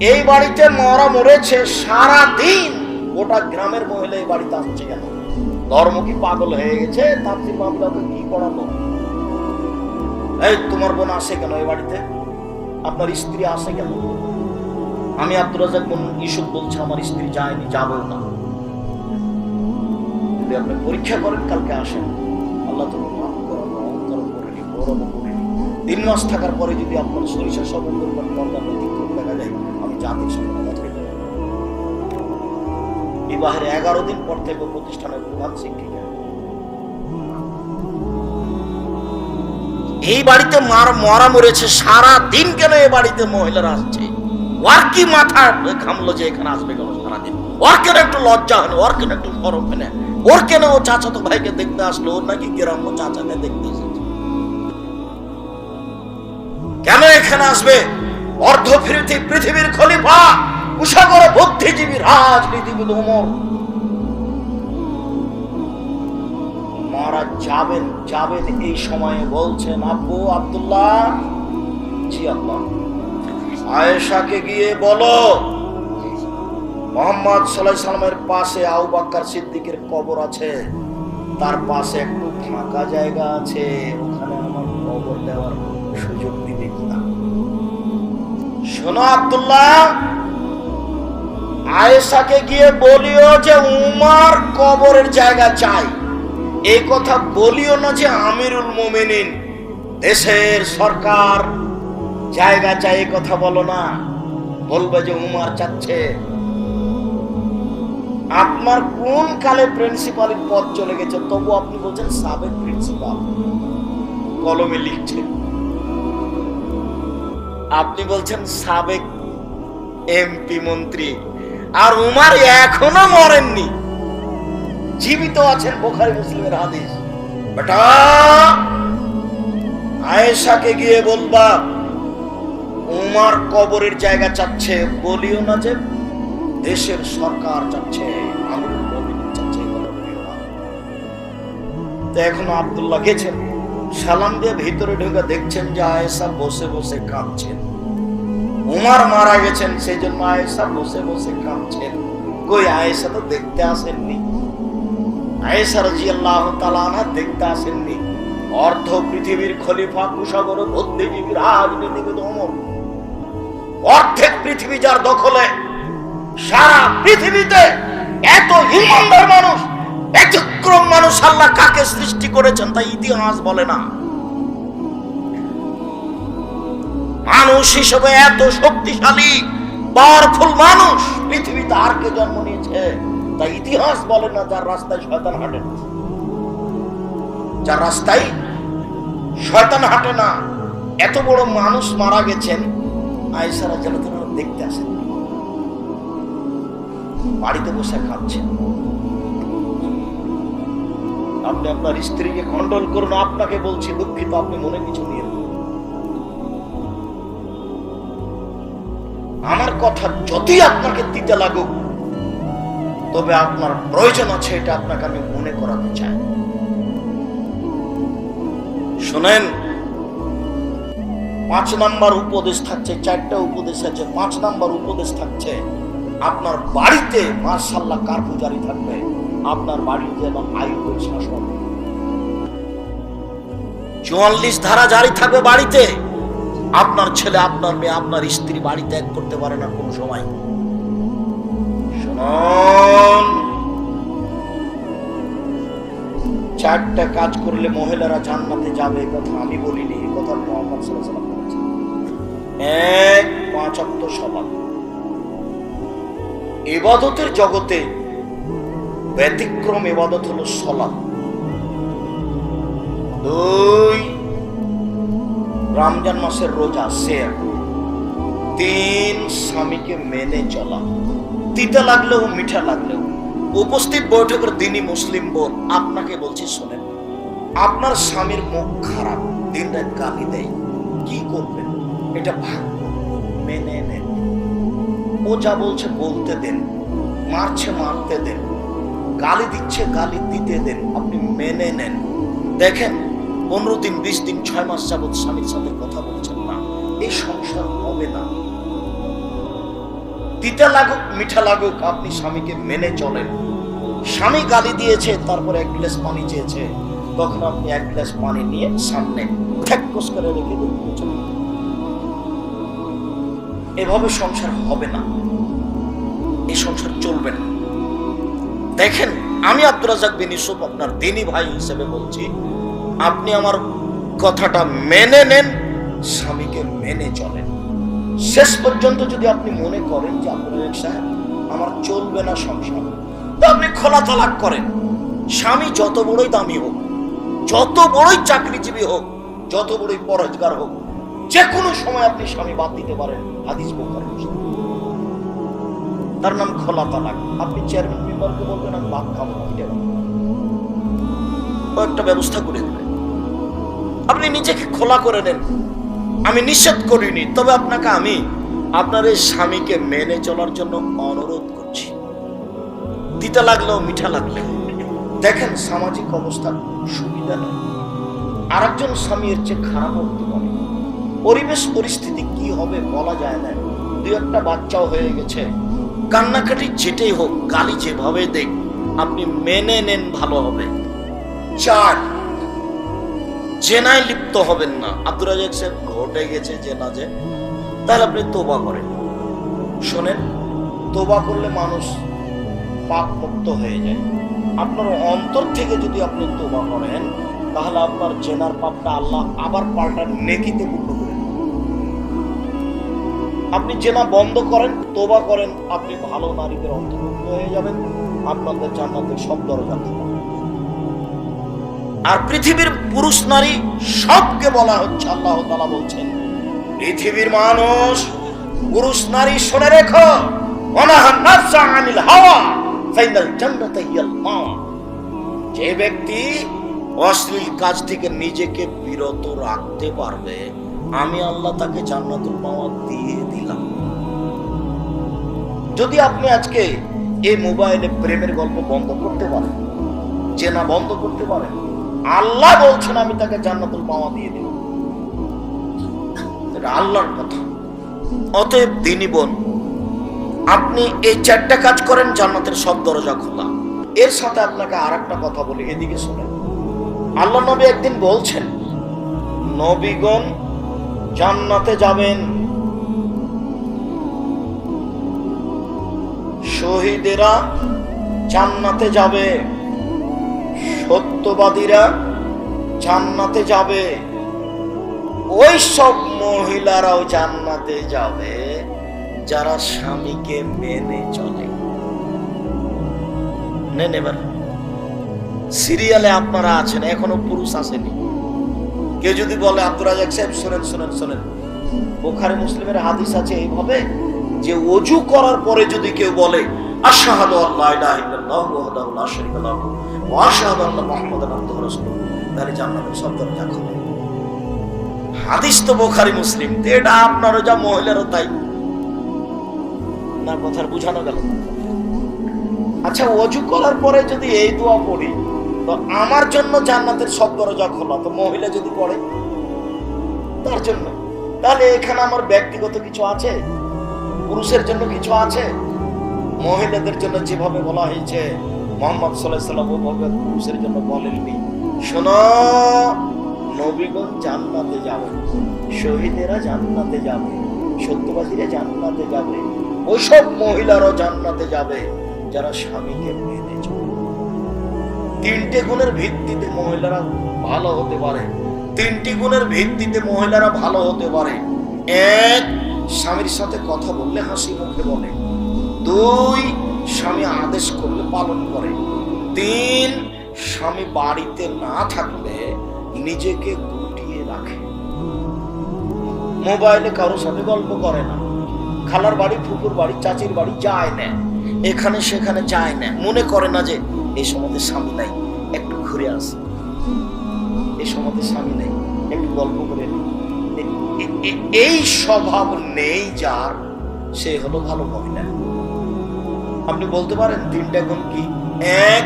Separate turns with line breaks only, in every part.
এই বাড়িতে মরা মরেছে সারা দিন গোটা গ্রামের মহিলা এই বাড়িতে আসছে কেন? ধর্ম কি পাগল হয়ে গেছে? তাপসির মামলাকে কি পড়ালো? এই তোমার বোন আসে কেন এই বাড়িতে? আপনার স্ত্রী আসে কেন? আমি আব্দুল রাজাক বোন ইসুফ বলছে, আমার স্ত্রী যায়নি, যাবেও না। যদি আপনি পরীক্ষা করেন, কালকে আসেন। আল্লাহ তো করানো তিন মাস থাকার পরে যদি আপনার সরিষা ব্যতিক্রম দেখা যায়। জাতির সঙ্গে বিবাহের এগারো দিন পর থেকে প্রতিষ্ঠানের প্রধান শিক্ষিকা। এই বাড়িতে মার মরা মরেছে, সারা দিন কেন এই বাড়িতে মহিলারা আসছে? ওর কি মাথা ঘামলো যে এখানে আসবে কেন সারাদিন? ওর কেন একটু লজ্জা হলো ওর কেন একটু সরম হয় ওর কেন ও চাচাতো ভাইকে দেখতে আসলো? ওর নাকি গ্রাম্য চাচাকে দেখতে এসেছে। কেন এখানে আসবে? অর্ধ ফিরতি পৃথিবীর খলিফা কুশাগর বুদ্ধিজীবী রাজনীতিবিদ ওমর। মারা যাবেন যাবেন এই সময়ে বলছেন, আব্বু আব্দুল্লাহ, জি আব্বা আয়েশাকে গিয়ে বলো, মোহাম্মদ সাল্লাহ সালামের পাশে আউ সিদ্দিকের কবর আছে। তার পাশে একটু ফাঁকা জায়গা আছে। ওখানে আমার কবর দেওয়ার সুযোগ দিবে কিনা? শোনো আবদুল্লাহ, আয়েশাকে গিয়ে বলিও যে উমার কবরের জায়গা চাই। এই কথা বলিও না যে আমিরুল মোমিনিন, দেশের সরকার। জায়গা চাই কথা বলো না। বলবে যে উমার চাচ্ছে। আপনার কোন কালে প্রিন্সিপালের পদ চলে গেছে? তবু আপনি বলছেন সাবেক প্রিন্সিপাল। কলমে লিখছেন আপনি বলছেন সাবেক এমপি মন্ত্রী। আর উমার এখনও মরেননি। জীবিত আছেন বোখারি মুসলিমের হাদিস। বেটা, আয়েশাকে গিয়ে বলবা, উমার কবরের জায়গা চাচ্ছে, বলিও না যে দেশের সরকার চাচ্ছে চাচ্ছে এখন আব্দুল্লাহ গেছেন? সালাম দিয়ে ভিতরে ঢুকে দেখছেন যে আয়েশা বসে বসে কাঁদছেন উমার মারা গেছেন, সেই জন্য আয়েশা বসে বসে কাঁদছেন। কই আয়েসা তো দেখতে আসেননি। আয়েশা রাজিয়াল্লাহ তাআলা দেখতে আসেননি। অর্ধ পৃথিবীর খলিফা কুশাগর বুদ্ধিজীবী, রাজনীতিবিদ ওমর অর্ধেক পৃথিবী যার দখলে, সারা পৃথিবীতে এত ইমানদার মানুষ ব্যতিক্রম মানুষ আল্লাহ কাকে সৃষ্টি করেছেন তা ইতিহাস বলে না। মানুষ হিসেবে এত শক্তিশালী পাওয়ারফুল মানুষ পৃথিবীতে আর কে জন্ম নিয়েছে তা ইতিহাস বলে না, যার রাস্তায় শয়তান হাঁটে না। যার রাস্তায় শয়তান হাঁটে না, এত বড় মানুষ মারা গেছেন আয়সারা তেন দেখতে আসেন। বাড়িতে বসে খাচ্ছেন। আপনি আপনার স্ত্রীকে খণ্ডন করুন, আপনাকে বলছি, দুঃখিত, আপনি মনে কিছু নিয়ে আমার কথা যতই আপনাকে দিতে লাগুক, তবে আপনার প্রয়োজন আছে, এটা আপনাকে আমি মনে করাতে চাই। শোনেন, পাঁচ নাম্বার উপদেশ থাকছে, চারটা উপদেশ আছে, পাঁচ নাম্বার উপদেশ থাকছে, আপনার বাড়িতে মার্শাল্লাহ কার পূজারি থাকবে? আপনার বাড়িতে যেন আইনের শাসন চুয়াল্লিশ ধারা জারি থাকবে বাড়িতে। আপনার ছেলে আপনার মেয়ে আপনার স্ত্রী বাড়ি ত্যাগ করতে পারে না কোনো সময়। শুনুন। চারটা কাজ করলে মহিলারা জান্নাতে যাবে কথা আমি বলিনি এ কথা মোহাম্মদ আলাইহি বলেছেন। এক পাঁচ অক্ত সমান ইবাদতের জগতে ব্যতিক্রম ইবাদত হলো সলাপ দুই, রমজান মাসের রোজা শেয়ার। তিন, স্বামীকে মেনে চলা। তিতা লাগলেও, মিঠা লাগলেও। উপস্থিত বৈঠকের দিনই মুসলিম বোন, আপনাকে বলছি শোনেন, আপনার স্বামীর মুখ খারাপ দিন রাত গালি দেয়। কি করবেন? এটা ভাগ্য। মেনে নেন। ও যা বলছে বলতে দেন, মারছে মারতে দেন। গালি দিচ্ছে, গালি দিতে দেন, আপনি মেনে নেন। দেখেন, পনেরো দিন, বিশ দিন, ছয় মাস যাবৎ স্বামীর সাথে কথা বলছেন না, এই সংসার হবে না। তিতা লাগুক, মিঠা লাগুক, আপনি স্বামীকে মেনে চলেন। স্বামী গালি দিয়েছে, তারপরে এক গ্লাস পানি চেয়েছে। তখন আপনি এক গ্লাস পানি নিয়ে সামনে ঠ্যাক্কস করে রেখে এভাবে সংসার হবে না। এই সংসার চলবে না। দেখেন, আমি আব্দুর রাজাক বিন ইউসুফ আপনার দিনী ভাই হিসেবে বলছি, আপনি আমার কথাটা মেনে নেন, স্বামীকে মেনে চলেন শেষ পর্যন্ত যদি আপনি মনে করেন যে আব্দুল সাহেব আমার চলবে না সংসার, তো আপনি খোলা তালাক করেন স্বামী যত বড়ই দামি হোক, যত বড়ই চাকরিজীবী হোক, যত বড়ই পরোজগার হোক যে কোনো সময় আপনি স্বামী বাদ দিতে পারেন, হাদিস বোখারি মুসলিম। তার নাম খোলা তালাক। আপনি চেয়ারম্যান মেম্বারকে বলবেন, আমি ভাত খাব এটা ও একটা ব্যবস্থা করে দেবে আপনি নিজেকে খোলা করে নেন আমি নিষেধ করিনি, তবে আপনাকে আমি আপনার এই স্বামীকে মেনে চলার জন্য অনুরোধ করছি। তিতা লাগলেও মিঠা লাগলেও দেখেন, সামাজিক অবস্থার সুবিধা নেই। আরেকজন স্বামী এর চেয়ে খারাপ হতে পারে। পরিবেশ, পরিস্থিতি কি হবে বলা যায় না। দু একটা বাচ্চাও হয়ে গেছে। কান্নাকাটি যেটাই হোক, গালি যেভাবে দেখ, আপনি মেনে নেন ভালো হবে। চার, জেনায় লিপ্ত হবেন না। আব্দুল রাজাক সাহেব ঘটে গেছে জেনা যে, তাহলে আপনি তোবা করেন। শোনেন, তোবা করলে মানুষ পাপ মুক্ত হয়ে যায়। আপনার অন্তর থেকে যদি আপনি তোবা করেন, তাহলে আপনার জেনার পাপটা আল্লাহ আবার পাল্টা নেকিতে পূর্ণ। আপনি জেনা বন্ধ করেন, তোবা করেন, আপনি ভালো নারীদের অন্তর্ভুক্ত হয়ে যাবেন। আপনাদের জান্নাতের সব দরজা খোলা। আর পৃথিবীর পুরুষ নারী সবকে বলা হচ্ছে, আল্লাহ তালা বলছেন, পৃথিবীর মানুষ, পুরুষ নারী শুনে রেখো যে ব্যক্তি অশ্লীল কাজ থেকে নিজেকে বিরত রাখতে পারবে আমি আল্লাহ তাকে জান্নাতুল মাওয়া দিয়ে দিলাম। যদি আপনি আজকে এই মোবাইলে প্রেমের গল্প বন্ধ করতে পারেন, চেনা বন্ধ করতে পারেন, আল্লাহ বলছেন আমি তাকে জান্নাতুল মাওয়া দিয়ে দেব। আল্লাহর কথা। অতএব দিনী বোন, আপনি এই চারটা কাজ করেন, জান্নাতের সব দরজা খোলা। এর সাথে আপনাকে আর একটা কথা বলি, এদিকে শোনেন। আল্লাহ নবী একদিন বলছেন, নবীগণ জান্নাতে যাবেন। শহীদেরা জান্নাতে যাবে। সত্যবাদীরা জান্নাতে যাবে। ওই সব মহিলারাও জান্নাতে যাবে, যারা স্বামীকে মেনে চলে। নেন এবার। সিরিয়ালে আপনারা আছেন, এখনও পুরুষ আসেনি। কেউ যদি বলে আব্দুল সাহেব, শোনেন শোনেন শোনেন। বোখারি মুসলিমের হাদিস আছে এইভাবে যে অজু করার পরে যদি কেউ বলে আল্লাহ হাদিস তো বোখারি মুসলিম আপনারও যা, মহিলারও না বুঝানো গেল। আচ্ছা অজু করার পরে যদি এই দোয়া পড়ি তো আমার জন্য জান্নাতের সব দরজা খোলা। তো মহিলা যদি পড়ে, তার জন্য। তাহলে এখানে আমার ব্যক্তিগত কিছু আছে? পুরুষের জন্য কিছু আছে? মহিলাদের জন্য যেভাবে বলা হয়েছে, মোহাম্মদ সাল্লাহ ওভাবে পুরুষের জন্য বলেননি। শোনো, নবীগণ জান্নাতে যাবে, শহীদেরা জান্নাতে যাবে, সত্যবাদীরা জান্নাতে যাবে ওইসব মহিলারাও জান্নাতে যাবে, যারা স্বামীকে মেনে। তিনটে গুণের ভিত্তিতে মহিলারা ভালো হতে পারে। তিনটি গুণের ভিত্তিতে মহিলারা ভালো হতে পারে। এক, স্বামীর সাথে কথা বললে হাসি মুখে বলে। দুই, স্বামী আদেশ করলে পালন করে। তিন, স্বামী বাড়িতে না থাকলে নিজেকে গুটিয়ে রাখে। মোবাইলে কারোর সাথে গল্প করে না। খালার বাড়ি ফুকুর বাড়ি, চাচির বাড়ি যায় না। এখানে সেখানে যায় না। মনে করে না যে এই সমাজের স্বামী নাই। একটু ঘুরে আসে। এই সমাজের স্বামী নেই। একটু গল্প করে এই স্বভাব নেই যার। সে হলো ভালো মহিলা। আপনি বলতে পারেন তিনটা গুণ কি? এক,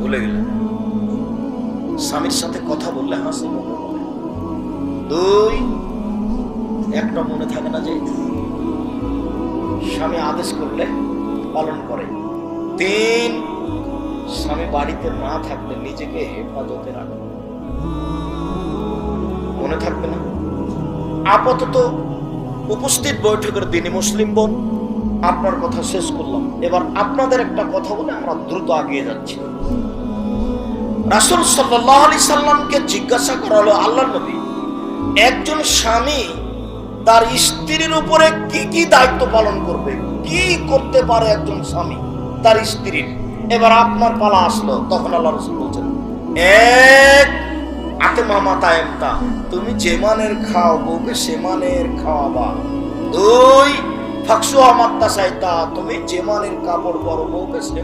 ভুলে গেলেন। স্বামীর সাথে কথা বললে হাসি মুখে দুই, একটা মনে থাকে না যে স্বামী আদেশ করলে পালন করে। তিন, স্বামী বাড়িতে না থাকলে নিজেকে হেফাজতে রাখে। মনে থাকবে না? আপাতত উপস্থিত বৈঠকের দিনে মুসলিম বোন, আপনার কথা শেষ করলাম। এবার আপনাদের একটা কথা বলে আমরা দ্রুত আগিয়ে যাচ্ছি। রাসুল সাল্লাহ আলি সাল্লামকে জিজ্ঞাসা করা হলো আল্লাহ নবী, একজন স্বামী তার স্ত্রীর উপরে কি কি দায়িত্ব পালন করবে? কি করতে পারে একজন স্বামী তার স্ত্রীর? এবার আপনার পালা আসলো, তখন আল্লাহ রসুল বলছেন, এক আতে মামা তায়েমতা তুমি যে মানের খাও, বউকে সে মানের খাওয়াবা। দুই ফাকসু আমার তাসাইতা তুমি যে মানের কাপড় পরো, বউকে সে